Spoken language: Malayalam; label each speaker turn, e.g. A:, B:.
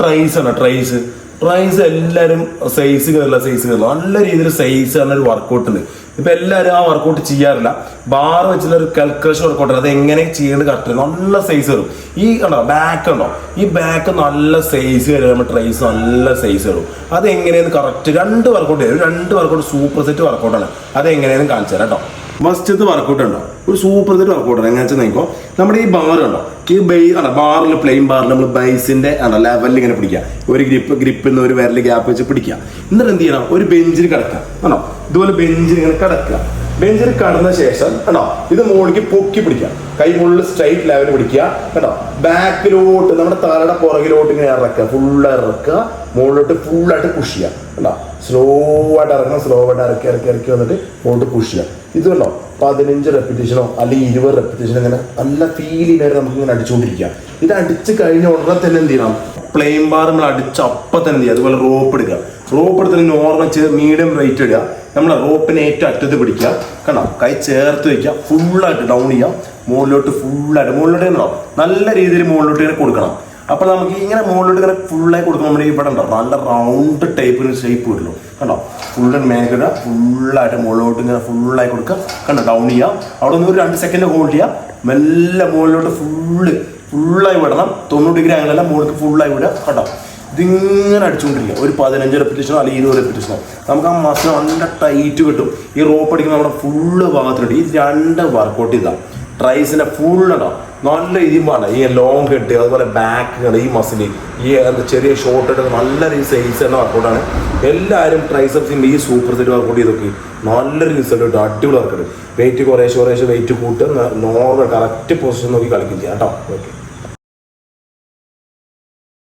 A: ട്രൈസ് ആണ് ട്രൈസ് ട്രൈസ് എല്ലാവരും സൈസ് കയറില്ല സൈസ് കയറില്ല നല്ല രീതിയിൽ സൈസ് ആണ് ഒരു വർക്കൗട്ട് ഉണ്ട്. ഇപ്പൊ എല്ലാവരും ആ വർക്കൗട്ട് ചെയ്യാറില്ല. ബാർ വെച്ചിട്ടുള്ള ഒരു കൽക്കുലേഷൻ വർക്കൗട്ട് അത് എങ്ങനെ ചെയ്യേണ്ടത് കറക്റ്റ് നല്ല സൈസ് വരും ഈ കണ്ടോ ബാക്ക് ഉണ്ടോ? ഈ ബാക്ക് നല്ല സൈസ് കയറി നമ്മുടെ ട്രൈസ് നല്ല സൈസ് വരും അത് എങ്ങനെയാണ് കറക്റ്റ് രണ്ട് വർക്കൗട്ട് ചെയ്യും രണ്ട് വർക്കൗട്ട് സൂപ്പർ സെറ്റ് വർക്കൗട്ടാണ് അത് എങ്ങനെയാണ് കാണിച്ചു തരാം കേട്ടോ. ഫസ്റ്റത്തെ വർക്കൗട്ട് ഉണ്ടോ? ഒരു സൂപ്പർ സെറ്റ് വർക്കൗട്ട് എങ്ങനെ വെച്ചാൽ നോക്കോ നമ്മുടെ ഈ ബാർ ഉണ്ടോ? ഈ ബൈ ആണ്? ബാറിൽ പ്ലെയിൻ ബാറിൽ നമ്മൾ ബൈസിന്റെ ആണ്? ലെവലിൽ ഇങ്ങനെ പിടിക്കുക. ഒരു ഗ്രിപ്പ് ഗ്രിപ്പിൽ നിന്ന് ഒരു വിരൽ ഗ്യാപ്പ് വെച്ച് പിടിക്കുക. എന്നിട്ട് എന്ത് ചെയ്യണം? ഒരു ബെഞ്ചിൽ കിടക്കുക. ആണോ? ഇതുപോലെ ബെഞ്ചിൽ ഇങ്ങനെ കിടക്കുക. ബെഞ്ചിൽ കടന്ന ശേഷം കണ്ടോ? ഇത് മുകളിലേക്ക് പൊക്കി പിടിക്കുക. കൈ ഫുള്ള് സ്ട്രൈറ്റ് ലെവൽ പിടിക്കുക കണ്ടോ? ബാക്കിലോട്ട് നമ്മുടെ തലയുടെ പുറകിലോട്ട് ഇങ്ങനെ ഇറക്കുക. ഫുള്ള് ഇറക്കുക. മുകളിലോട്ട് ഫുള്ളായിട്ട് പുഷ് ചെയ്യുക കണ്ടോ? സ്ലോ ആയിട്ട് ഇറങ്ങണം സ്ലോ ആയിട്ട് ഇറക്കി ഇറക്കി ഇറക്കി വന്നിട്ട് മുകളിലോട്ട് പുഷ് ചെയ്യുക. ഇത് കണ്ടോ? പതിനഞ്ച് റെപ്പിറ്റേഷനോ അല്ലെങ്കിൽ ഇരുപത് റെപ്പിറ്റേഷനോ ഇങ്ങനെ നല്ല ഫീൽ വരെ നമുക്ക് ഇങ്ങനെ അടിച്ചുകൊണ്ടിരിക്കുക. ഇത് അടിച്ച് കഴിഞ്ഞ ഉടനെ തന്നെ എന്ത് ചെയ്യണം? പ്ലെയിൻ ബാർ നമ്മൾ അടിച്ച് അപ്പം തന്നെ ചെയ്യുക? അതുപോലെ റോപ്പ് എടുക്കുക. റോപ്പ് എടുത്തിട്ട് നോർമൽ മീഡിയം റേറ്റ് ഇടുക. നമ്മൾ റോപ്പിനെ ഏറ്റവും അറ്റത്ത് പിടിക്കുക. കണ്ടോ? കൈ ചേർത്ത് വയ്ക്കുക ഫുള്ളായിട്ട് ഡൗൺ ചെയ്യുക. മുകളിലോട്ട് ഫുള്ളായിട്ട്. മുകളിലോട്ട് തന്നെ നല്ല രീതിയിൽ മുകളിലോട്ട് ഇങ്ങനെ കൊടുക്കണം. അപ്പോൾ നമുക്ക് ഇങ്ങനെ മുകളിലോട്ട് ഇങ്ങനെ ഫുള്ളായി കൊടുക്കുമ്പോൾ നമ്മുടെ ഇവിടെ ഉണ്ടോ നല്ല റൗണ്ട് ടൈപ്പിന് ഷേപ്പ് വരുള്ളൂ. കണ്ടോ? ഫുള്ള് മേഖല ഫുള്ളായിട്ട് മുകളിലോട്ട് ഇങ്ങനെ ഫുള്ളായി കൊടുക്കുക. കണ്ടോ? ഡൗൺ ചെയ്യുക. അവിടെ നിന്ന് ഒരു രണ്ട് സെക്കൻഡ് ഹോൾഡ് ചെയ്യുക. മെല്ലെ മുകളിലോട്ട് ഫുള്ള് ഫുള്ളായി വിടണം. തൊണ്ണൂറ് ഡിഗ്രി ആംഗിളല്ല മുകളിലേക്ക് ഫുള്ളായി വിടുക. കേട്ടോ ഇതിങ്ങനെ അടിച്ചുകൊണ്ടിരിക്കുക. ഒരു പതിനഞ്ച് റെപ്പിറ്റേഷനോ അല്ലെങ്കിൽ ഇരുപത് റെപ്പിറ്റേഷനോ നമുക്ക് ആ മസിൽ നല്ല ടൈറ്റ് കിട്ടും. ഈ റോപ്പ് അടിക്കുമ്പോൾ നമ്മുടെ ഫുള്ള് ഭാഗത്തിലുണ്ട് ഈ രണ്ട് വർക്കൗട്ട് ചെയ്താൽ ട്രൈസിന്റെ ഫുൾ ഉണ്ടോ. നല്ല ഇതിമാണ് ഈ ലോങ് കെട്ട് അതുപോലെ ബാക്കുകൾ ഈ മസിൽ ഈ ചെറിയ ഷോർട്ട് ഇട്ട് നല്ല രീതി സൈസ് തന്നെ വർക്കൗട്ടാണ് എല്ലാവരും ട്രൈസപ്സിന്റെ ഈ സൂപ്പർ സെറ്റ് വർക്കൗട്ട് ചെയ്തൊക്കെ നല്ലൊരു റിസൾട്ട് കിട്ടും. അടിപൊളി വർക്കൗട്ട് വെയിറ്റ് കുറേശ്ശെ കുറേശ്ശെ വെയിറ്റ് കൂട്ടുക. നോർമൽ കറക്റ്റ് പൊസിഷൻ നോക്കി കളിക്കില്ല കേട്ടോ? ഓക്കെ